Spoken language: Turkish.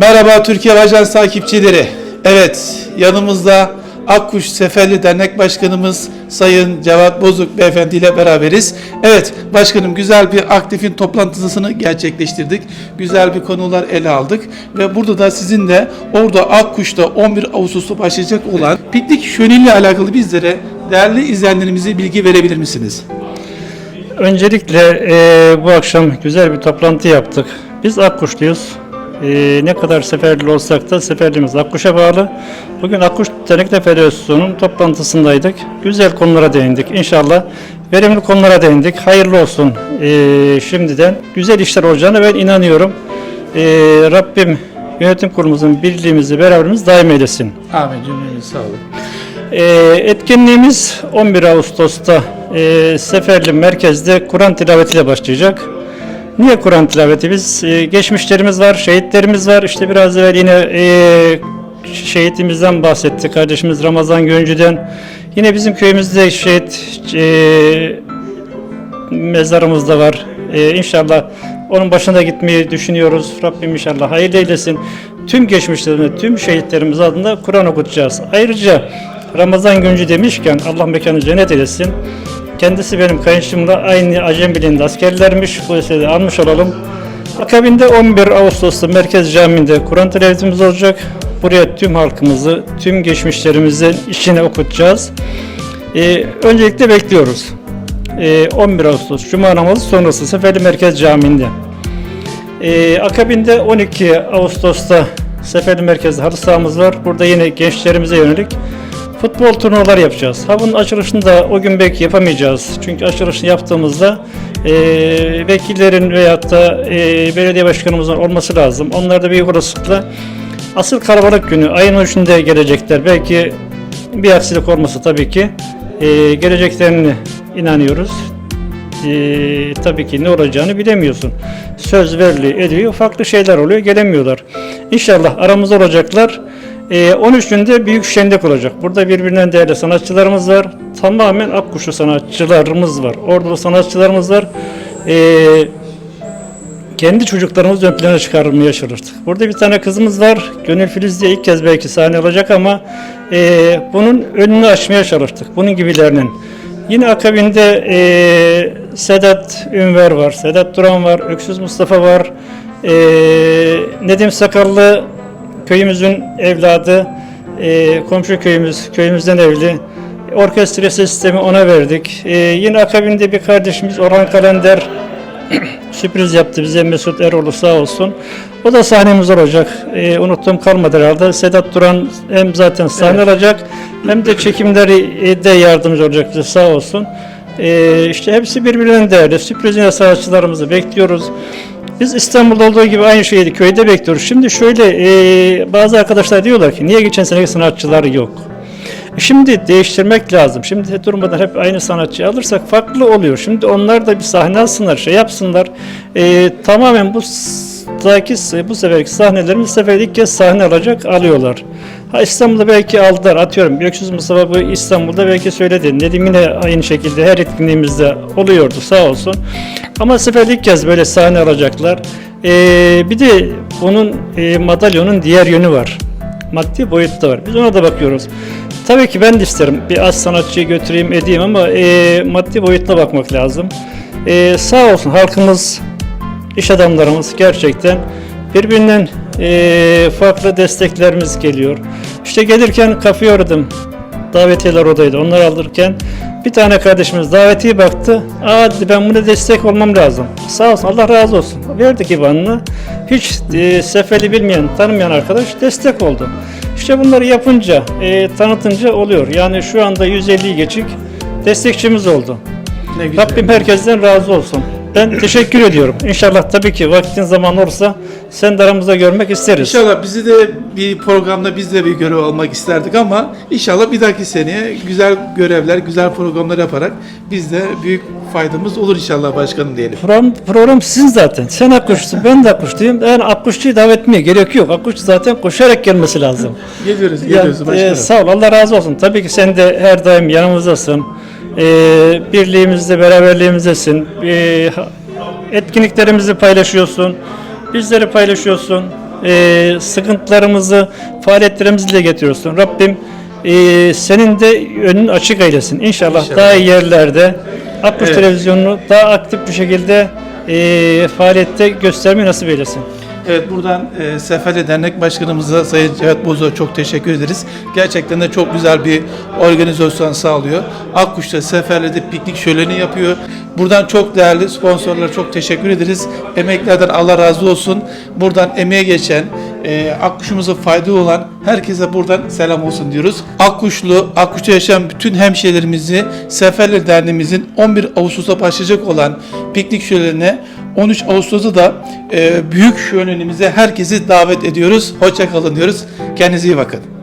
Merhaba Türkiye Ajans takipçileri. Evet, yanımızda Akkuş Seferli Dernek Başkanımız Sayın Cevat Bozuk Beyefendi ile beraberiz. Evet, başkanım güzel bir aktifin toplantısını gerçekleştirdik. Güzel bir konular ele aldık ve burada da sizin de orada Akkuş'ta 11 Ağustos'ta başlayacak olan piknik şöleniyle alakalı bizlere değerli izleyenlerimize bilgi verebilir misiniz? Öncelikle e, bu akşam güzel bir toplantı yaptık. Biz Akkuşluyuz. E, ne kadar seferli olsak da seferliğimiz Akkuş'a bağlı. Bugün Akkuş Dernekler Federasyonu'nun toplantısındaydık. Güzel konulara değindik. İnşallah verimli konulara değindik. Hayırlı olsun e, şimdiden. Güzel işler olacağına ben inanıyorum. E, Rabbim yönetim kurulumuzun birliğimizi, beraberimizi daim eylesin. Amin cümlemiz sağ olun. Ee, etkinliğimiz 11 Ağustos'ta e, Seferli Merkez'de Kur'an tilavetiyle başlayacak. Niye Kur'an tilaveti? Biz e, geçmişlerimiz var, şehitlerimiz var. İşte biraz evvel yine e, şehitimizden bahsetti kardeşimiz Ramazan Göncü'den. Yine bizim köyümüzde şehit e, mezarımız da var. Ee, inşallah onun başına gitmeyi düşünüyoruz. Rabbim inşallah hayırlı eylesin. Tüm geçmişlerine, tüm şehitlerimiz adına Kur'an okutacağız. Ayrıca Ramazan Güncü demişken Allah mekanı cennet eylesin. Kendisi benim kayınçımla aynı Acem Birliği'nde askerlermiş. Bu eseri almış olalım. Akabinde 11 Ağustos'ta Merkez Camii'nde Kur'an tilavetimiz olacak. Buraya tüm halkımızı, tüm geçmişlerimizin içine okutacağız. Ee, öncelikle bekliyoruz. Ee, 11 Ağustos Cuma namazı sonrası Seferli Merkez Camii'nde. Ee, akabinde 12 Ağustos'ta Seferli Merkez'de halı sahamız var. Burada yine gençlerimize yönelik futbol turnuvaları yapacağız. Ha bunun açılışını da o gün belki yapamayacağız. Çünkü açılışını yaptığımızda e, vekillerin veyahut da e, belediye başkanımızın olması lazım. Onlar da büyük olasılıkla asıl kalabalık günü ayın 3'ünde gelecekler. Belki bir aksilik olması tabii ki e, geleceklerini inanıyoruz. E, tabii ki ne olacağını bilemiyorsun. Söz verili ediyor, farklı şeyler oluyor, gelemiyorlar. İnşallah aramızda olacaklar. E, 13'ünde büyük şenlik olacak. Burada birbirinden değerli sanatçılarımız var. Tamamen Akkuşlu sanatçılarımız var. Ordulu sanatçılarımız var. E, kendi çocuklarımızı ön plana çıkarmaya çalıştık. Burada bir tane kızımız var. Gönül Filiz diye ilk kez belki sahne alacak ama e, bunun önünü açmaya çalıştık. Bunun gibilerinin. Yine akabinde e, Sedat Ünver var, Sedat Duran var, Öksüz Mustafa var, e, Nedim Sakallı köyümüzün evladı, e, komşu köyümüz, köyümüzden evli. Orkestra sistemi ona verdik. E, yine akabinde bir kardeşimiz Orhan Kalender sürpriz yaptı bize Mesut Eroğlu sağ olsun. O da sahnemiz olacak. Ee, unuttuğum kalmadı herhalde. Sedat Duran hem zaten sahne alacak hem de çekimleri e, de yardımcı olacak bize sağ olsun. Ee, işte hepsi birbirinden değerli. Sürpriz sanatçılarımızı bekliyoruz. Biz İstanbul'da olduğu gibi aynı şeyi köyde bekliyoruz. Şimdi şöyle e, bazı arkadaşlar diyorlar ki niye geçen seneki sanatçılar yok? Şimdi değiştirmek lazım. Şimdi durmadan hep aynı sanatçıyı alırsak farklı oluyor. Şimdi onlar da bir sahne alsınlar, şey yapsınlar. Ee, tamamen bu daki bu seferki sahnelerin bu sefer ilk kez sahne alacak alıyorlar. Ha İstanbul'da belki aldılar atıyorum. Öksüz Mustafa bu İstanbul'da belki söyledi. Nedim yine aynı şekilde her etkinliğimizde oluyordu sağ olsun. Ama sefer ilk kez böyle sahne alacaklar. Ee, bir de bunun e, madalyonun diğer yönü var maddi boyutta var. Biz ona da bakıyoruz. Tabii ki ben de isterim bir az sanatçıyı götüreyim edeyim ama e, maddi boyutuna bakmak lazım. E, sağ olsun halkımız, iş adamlarımız gerçekten birbirinden e, farklı desteklerimiz geliyor. İşte gelirken kafeye uğradım. Davetiyeler odaydı. Onları alırken bir tane kardeşimiz davetiye baktı. Aa dedi ben buna destek olmam lazım. Sağ olsun Allah razı olsun. Verdik IBAN'ını. Hiç e, seferi bilmeyen, tanımayan arkadaş destek oldu. İşte bunları yapınca, e, tanıtınca oluyor. Yani şu anda 150'yi geçik destekçimiz oldu. Rabbim herkesten razı olsun. Ben teşekkür ediyorum. İnşallah tabii ki vaktin zaman olursa sen de aramızda görmek isteriz. İnşallah bizi de bir programda biz de bir görev almak isterdik ama inşallah bir dahaki seneye güzel görevler, güzel programlar yaparak biz de büyük faydamız olur inşallah başkanım diyelim. Program, program sizin zaten. Sen Akkuş'sun, ben de Akkuş'luyum. Yani Akkuşçu'yu davet etmeye gerek yok. Akkuşçu zaten koşarak gelmesi lazım. Geliyoruz, Yani, geliyoruz e, başkanım. sağ ol, Allah razı olsun. Tabii ki sen de her daim yanımızdasın. E, birliğimizde, beraberliğimizdesin. E, etkinliklerimizi paylaşıyorsun. Bizleri paylaşıyorsun. e, sıkıntılarımızı, faaliyetlerimizi dile getiriyorsun. Rabbim e, senin de önün açık eylesin. İnşallah, İnşallah. daha iyi yerlerde Akkuş Evet. Televizyonu'nu daha aktif bir şekilde e, faaliyette göstermeyi nasip eylesin. Evet buradan e, Seferli Dernek Başkanımıza Sayın Cevat Bozok'a çok teşekkür ederiz. Gerçekten de çok güzel bir organizasyon sağlıyor. Akkuş'ta Seferli'de piknik şöleni yapıyor. Buradan çok değerli sponsorlara çok teşekkür ederiz. Emeklerden Allah razı olsun. Buradan emeğe geçen, e, Akkuş'umuza faydalı olan herkese buradan selam olsun diyoruz. Akkuşlu, Akkuş'ta yaşayan bütün hemşehrilerimizi Seferli Derneğimizin 11 Ağustos'ta başlayacak olan piknik şölenine 13 Ağustos'ta da e, büyük şölenimize herkesi davet ediyoruz. Hoşça kalın diyoruz. Kendinize iyi bakın.